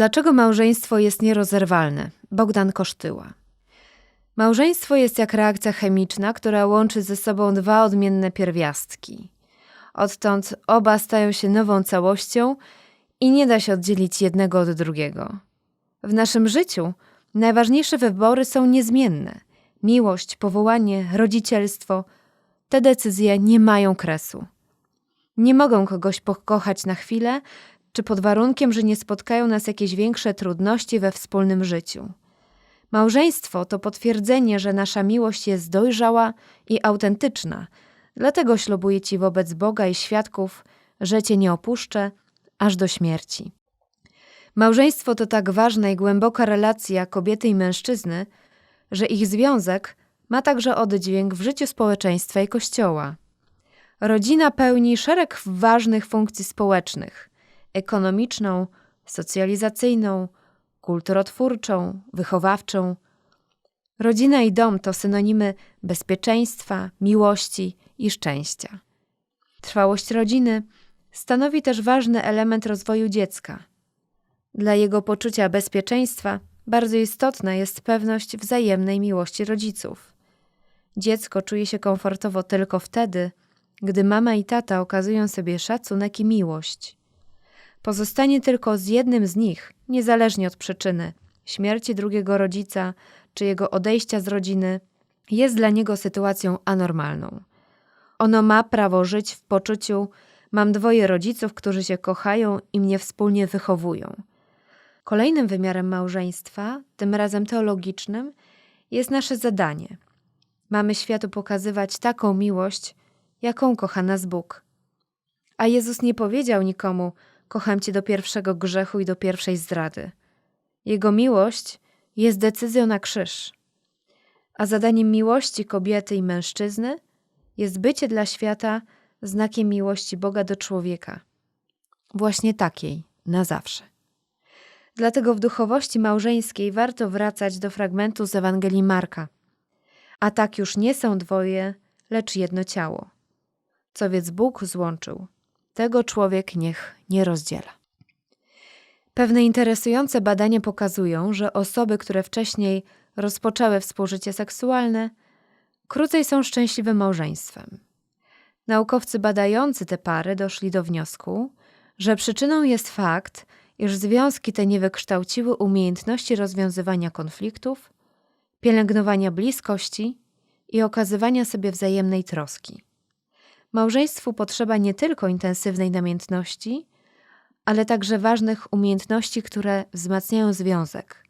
Dlaczego małżeństwo jest nierozerwalne? Bogdan Kosztyła. Małżeństwo jest jak reakcja chemiczna, która łączy ze sobą dwa odmienne pierwiastki. Odtąd oba stają się nową całością i nie da się oddzielić jednego od drugiego. W naszym życiu najważniejsze wybory są niezmienne. Miłość, powołanie, rodzicielstwo. Te decyzje nie mają kresu. Nie mogą kogoś pokochać na chwilę, czy pod warunkiem, że nie spotkają nas jakieś większe trudności we wspólnym życiu. Małżeństwo to potwierdzenie, że nasza miłość jest dojrzała i autentyczna, dlatego ślubuję Ci wobec Boga i świadków, że Cię nie opuszczę aż do śmierci. Małżeństwo to tak ważna i głęboka relacja kobiety i mężczyzny, że ich związek ma także oddźwięk w życiu społeczeństwa i Kościoła. Rodzina pełni szereg ważnych funkcji społecznych ekonomiczną, socjalizacyjną, kulturotwórczą, wychowawczą. Rodzina i dom to synonimy bezpieczeństwa, miłości i szczęścia. Trwałość rodziny stanowi też ważny element rozwoju dziecka. Dla jego poczucia bezpieczeństwa bardzo istotna jest pewność wzajemnej miłości rodziców. Dziecko czuje się komfortowo tylko wtedy, gdy mama i tata okazują sobie szacunek i miłość. Pozostanie tylko z jednym z nich, niezależnie od przyczyny śmierci drugiego rodzica czy jego odejścia z rodziny, jest dla niego sytuacją anormalną. Ono ma prawo żyć w poczuciu: mam dwoje rodziców, którzy się kochają i mnie wspólnie wychowują. Kolejnym wymiarem małżeństwa, tym razem teologicznym, jest nasze zadanie. Mamy światu pokazywać taką miłość, jaką kocha nas Bóg. A Jezus nie powiedział nikomu: Kocham cię do pierwszego grzechu i do pierwszej zdrady. Jego miłość jest decyzją na krzyż. A zadaniem miłości kobiety i mężczyzny jest bycie dla świata znakiem miłości Boga do człowieka. Właśnie takiej, na zawsze. Dlatego w duchowości małżeńskiej warto wracać do fragmentu z Ewangelii Marka. A tak już nie są dwoje, lecz jedno ciało. Co więc Bóg złączył, tego człowiek niech nie rozdziela. Pewne interesujące badania pokazują, że osoby, które wcześniej rozpoczęły współżycie seksualne, krócej są szczęśliwym małżeństwem. Naukowcy badający te pary doszli do wniosku, że przyczyną jest fakt, iż związki te nie wykształciły umiejętności rozwiązywania konfliktów, pielęgnowania bliskości i okazywania sobie wzajemnej troski. Małżeństwu potrzeba nie tylko intensywnej namiętności, ale także ważnych umiejętności, które wzmacniają związek.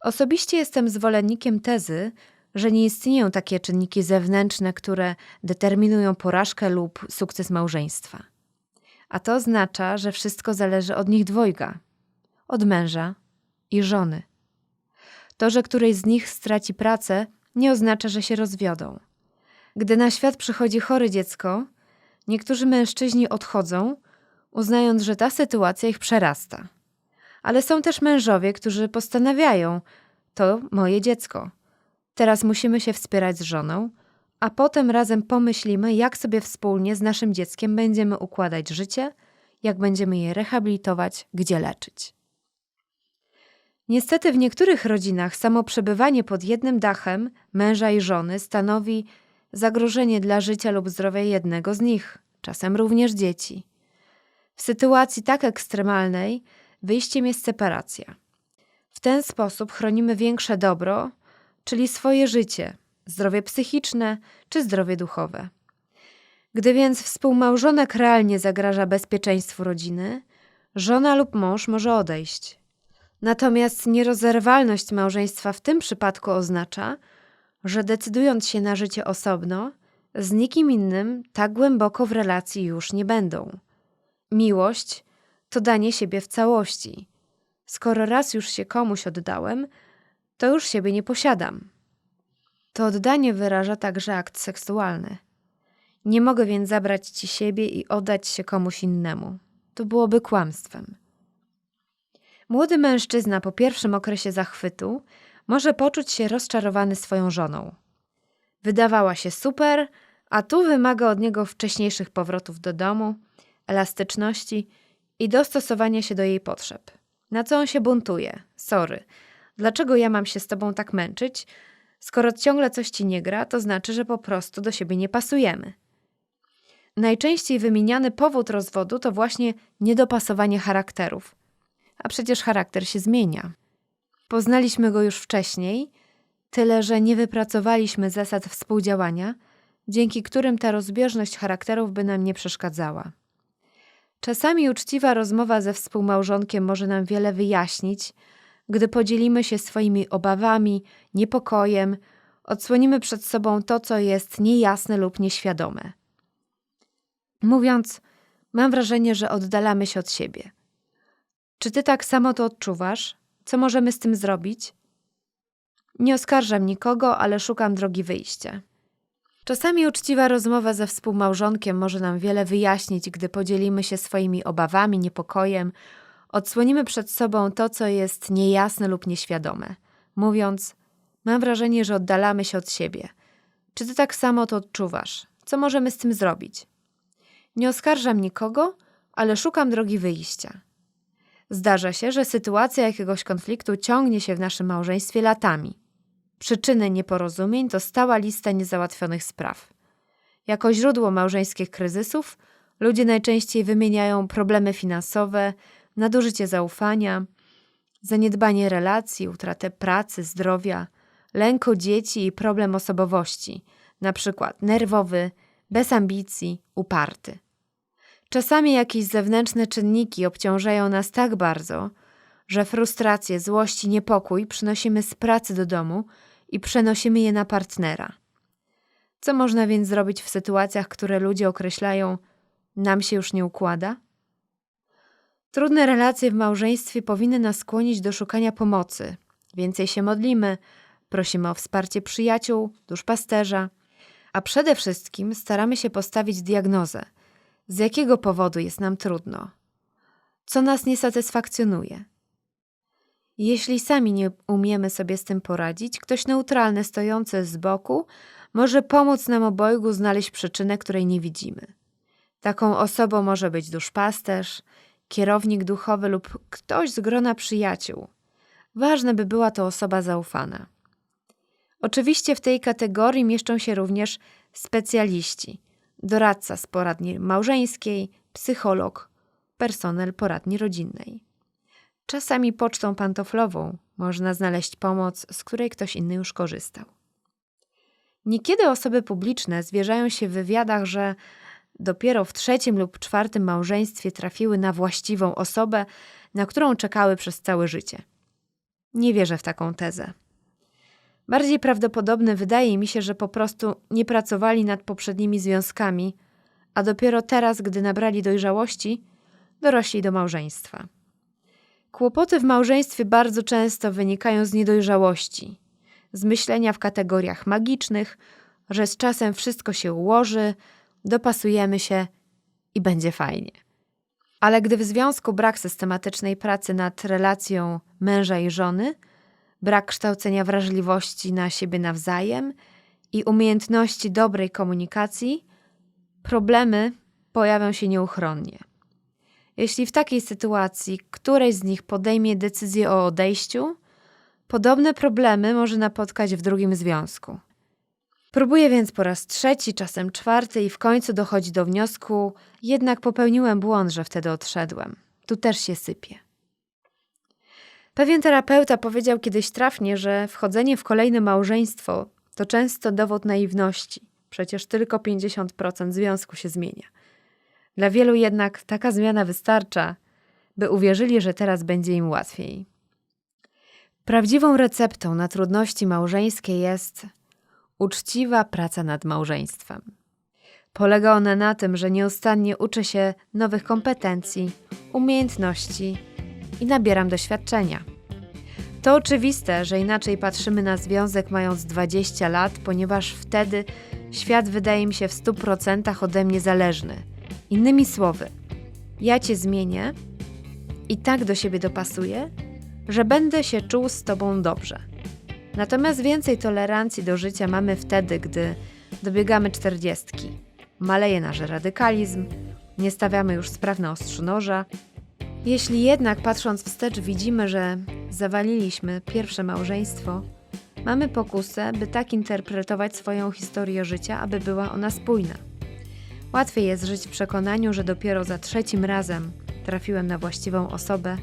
Osobiście jestem zwolennikiem tezy, że nie istnieją takie czynniki zewnętrzne, które determinują porażkę lub sukces małżeństwa. A to oznacza, że wszystko zależy od nich dwojga od męża i żony. To, że któryś z nich straci pracę, nie oznacza, że się rozwiodą. Gdy na świat przychodzi chore dziecko, niektórzy mężczyźni odchodzą, uznając, że ta sytuacja ich przerasta. Ale są też mężowie, którzy postanawiają: To moje dziecko. Teraz musimy się wspierać z żoną, a potem razem pomyślimy, jak sobie wspólnie z naszym dzieckiem będziemy układać życie, jak będziemy je rehabilitować, gdzie leczyć. Niestety w niektórych rodzinach samo przebywanie pod jednym dachem męża i żony stanowi zagrożenie dla życia lub zdrowia jednego z nich, czasem również dzieci. W sytuacji tak ekstremalnej wyjściem jest separacja. W ten sposób chronimy większe dobro, czyli swoje życie, zdrowie psychiczne czy zdrowie duchowe. Gdy więc współmałżonek realnie zagraża bezpieczeństwu rodziny, żona lub mąż może odejść. Natomiast nierozerwalność małżeństwa w tym przypadku oznacza, że decydując się na życie osobno, z nikim innym tak głęboko w relacji już nie będą. Miłość to danie siebie w całości. Skoro raz już się komuś oddałem, to już siebie nie posiadam. To oddanie wyraża także akt seksualny. Nie mogę więc zabrać ci siebie i oddać się komuś innemu. To byłoby kłamstwem. Młody mężczyzna po pierwszym okresie zachwytu może poczuć się rozczarowany swoją żoną. Wydawała się super, a tu wymaga od niego wcześniejszych powrotów do domu, elastyczności i dostosowania się do jej potrzeb. Na co on się buntuje? Sorry. Dlaczego ja mam się z tobą tak męczyć? Skoro ciągle coś ci nie gra, to znaczy, że po prostu do siebie nie pasujemy. Najczęściej wymieniany powód rozwodu to właśnie niedopasowanie charakterów. A przecież charakter się zmienia. Poznaliśmy go już wcześniej, tyle że nie wypracowaliśmy zasad współdziałania, dzięki którym ta rozbieżność charakterów by nam nie przeszkadzała. Czasami uczciwa rozmowa ze współmałżonkiem może nam wiele wyjaśnić, gdy podzielimy się swoimi obawami, niepokojem, odsłonimy przed sobą to, co jest niejasne lub nieświadome. Mówiąc, mam wrażenie, że oddalamy się od siebie. Czy ty tak samo to odczuwasz? Co możemy z tym zrobić? Nie oskarżam nikogo, ale szukam drogi wyjścia. Czasami uczciwa rozmowa ze współmałżonkiem może nam wiele wyjaśnić, gdy podzielimy się swoimi obawami, niepokojem, odsłonimy przed sobą to, co jest niejasne lub nieświadome, mówiąc: Mam wrażenie, że oddalamy się od siebie. Czy ty tak samo to odczuwasz? Co możemy z tym zrobić? Nie oskarżam nikogo, ale szukam drogi wyjścia. Zdarza się, że sytuacja jakiegoś konfliktu ciągnie się w naszym małżeństwie latami. Przyczyny nieporozumień to stała lista niezałatwionych spraw. Jako źródło małżeńskich kryzysów ludzie najczęściej wymieniają problemy finansowe, nadużycie zaufania, zaniedbanie relacji, utratę pracy, zdrowia, lęk o dzieci i problem osobowości, na przykład nerwowy, bez ambicji, uparty. Czasami jakieś zewnętrzne czynniki obciążają nas tak bardzo, że frustrację, złość i niepokój przynosimy z pracy do domu i przenosimy je na partnera. Co można więc zrobić w sytuacjach, które ludzie określają nam się już nie układa? Trudne relacje w małżeństwie powinny nas skłonić do szukania pomocy. Więcej się modlimy, prosimy o wsparcie przyjaciół, duszpasterza, a przede wszystkim staramy się postawić diagnozę, z jakiego powodu jest nam trudno, co nas nie satysfakcjonuje. Jeśli sami nie umiemy sobie z tym poradzić, ktoś neutralny stojący z boku może pomóc nam obojgu znaleźć przyczynę, której nie widzimy. Taką osobą może być duszpasterz, kierownik duchowy lub ktoś z grona przyjaciół. Ważne, by była to osoba zaufana. Oczywiście w tej kategorii mieszczą się również specjaliści, doradca z poradni małżeńskiej, psycholog, personel poradni rodzinnej. Czasami pocztą pantoflową można znaleźć pomoc, z której ktoś inny już korzystał. Niekiedy osoby publiczne zwierzają się w wywiadach, że dopiero w trzecim lub czwartym małżeństwie trafiły na właściwą osobę, na którą czekały przez całe życie. Nie wierzę w taką tezę. Bardziej prawdopodobne wydaje mi się, że po prostu nie pracowali nad poprzednimi związkami, a dopiero teraz, gdy nabrali dojrzałości, dorośli do małżeństwa. Kłopoty w małżeństwie bardzo często wynikają z niedojrzałości, z myślenia w kategoriach magicznych, że z czasem wszystko się ułoży, dopasujemy się i będzie fajnie. Ale gdy w związku brak systematycznej pracy nad relacją męża i żony, brak kształcenia wrażliwości na siebie nawzajem i umiejętności dobrej komunikacji, problemy pojawią się nieuchronnie. Jeśli w takiej sytuacji któreś z nich podejmie decyzję o odejściu, podobne problemy może napotkać w drugim związku. Próbuję więc po raz trzeci, czasem czwarty i w końcu dochodzi do wniosku, jednak popełniłem błąd, że wtedy odszedłem. Tu też się sypie. Pewien terapeuta powiedział kiedyś trafnie, że wchodzenie w kolejne małżeństwo to często dowód naiwności. Przecież tylko 50% związku się zmienia. Dla wielu jednak taka zmiana wystarcza, by uwierzyli, że teraz będzie im łatwiej. Prawdziwą receptą na trudności małżeńskie jest uczciwa praca nad małżeństwem. Polega ona na tym, że nieustannie uczę się nowych kompetencji, umiejętności i nabieram doświadczenia. To oczywiste, że inaczej patrzymy na związek mając 20 lat, ponieważ wtedy świat wydaje mi się w 100% ode mnie zależny. Innymi słowy, ja cię zmienię i tak do siebie dopasuję, że będę się czuł z tobą dobrze. Natomiast więcej tolerancji do życia mamy wtedy, gdy dobiegamy czterdziestki. Maleje nasz radykalizm, nie stawiamy już spraw na ostrzu noża Jeśli jednak patrząc wstecz widzimy, że zawaliliśmy pierwsze małżeństwo, mamy pokusę, by tak interpretować swoją historię życia, aby była ona spójna. Łatwiej jest żyć w przekonaniu, że dopiero za trzecim razem trafiłem na właściwą osobę,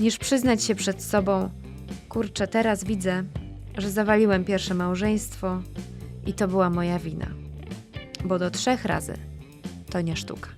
niż przyznać się przed sobą, kurczę, teraz widzę, że zawaliłem pierwsze małżeństwo i to była moja wina. Bo do trzech razy to nie sztuka.